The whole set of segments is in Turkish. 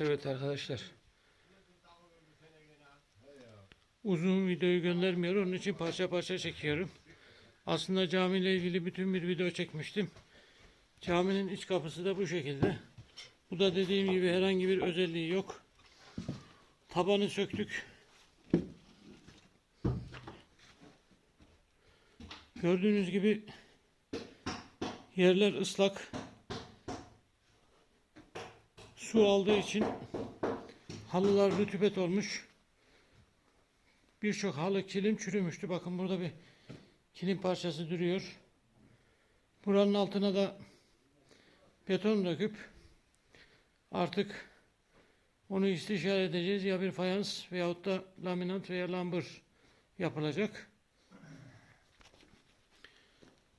Evet arkadaşlar. Uzun videoyu göndermiyor. Onun için parça parça çekiyorum. Aslında camiyle ilgili bütün bir video çekmiştim. Caminin iç kapısı da bu şekilde. Bu da dediğim gibi herhangi bir özelliği yok. Tabanı söktük. Gördüğünüz gibi yerler ıslak. Su aldığı için halılar rutubet olmuş. Birçok halı kilim çürümüştü. Bakın burada bir kilim parçası duruyor. Buranın altına da beton döküp artık onu istişare edeceğiz. Ya bir fayans veyahut da laminat veya lambır yapılacak.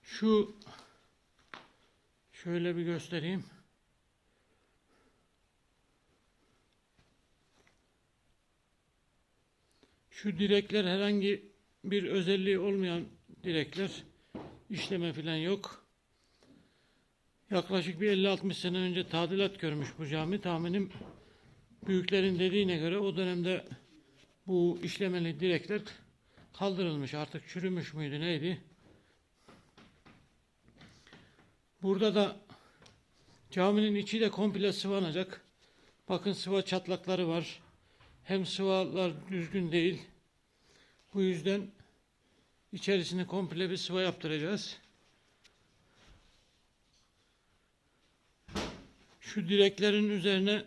Şu şöyle bir göstereyim. Şu direkler herhangi bir özelliği olmayan direkler. İşleme falan yok. Yaklaşık bir 50-60 sene önce tadilat görmüş bu cami. Tahminim büyüklerin dediğine göre o dönemde bu işlemeli direkler kaldırılmış. Artık çürümüş müydü neydi? Burada da caminin içi de komple sıvanacak. Bakın sıva çatlakları var. Hem sıvalar düzgün değil. Bu yüzden içerisine komple bir sıva yaptıracağız. Şu direklerin üzerine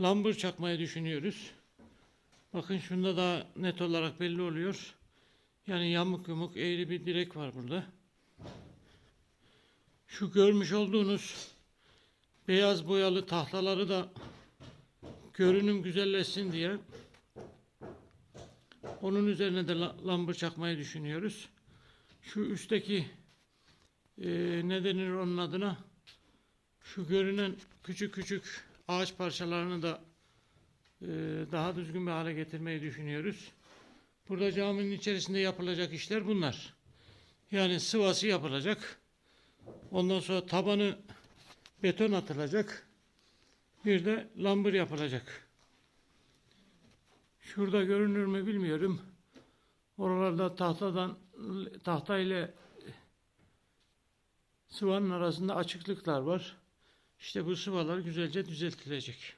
lambır çakmayı düşünüyoruz. Bakın şunda daha net olarak belli oluyor. Yani yamuk yumuk eğri bir direk var burada. Şu görmüş olduğunuz beyaz boyalı tahtaları da görünüm güzelleşsin diye onun üzerine de la- lambır çakmayı düşünüyoruz. Şu üstteki e, ne denir onun adına şu görünen küçük küçük ağaç parçalarını da e, daha düzgün bir hale getirmeyi düşünüyoruz. Burada caminin içerisinde yapılacak işler bunlar. Yani sıvası yapılacak. Ondan sonra tabanı beton atılacak. Bir de lambır yapılacak. Şurada görünür mü bilmiyorum. Oralarda tahtadan tahta ile sıvanın arasında açıklıklar var. İşte bu sıvalar güzelce düzeltilecek.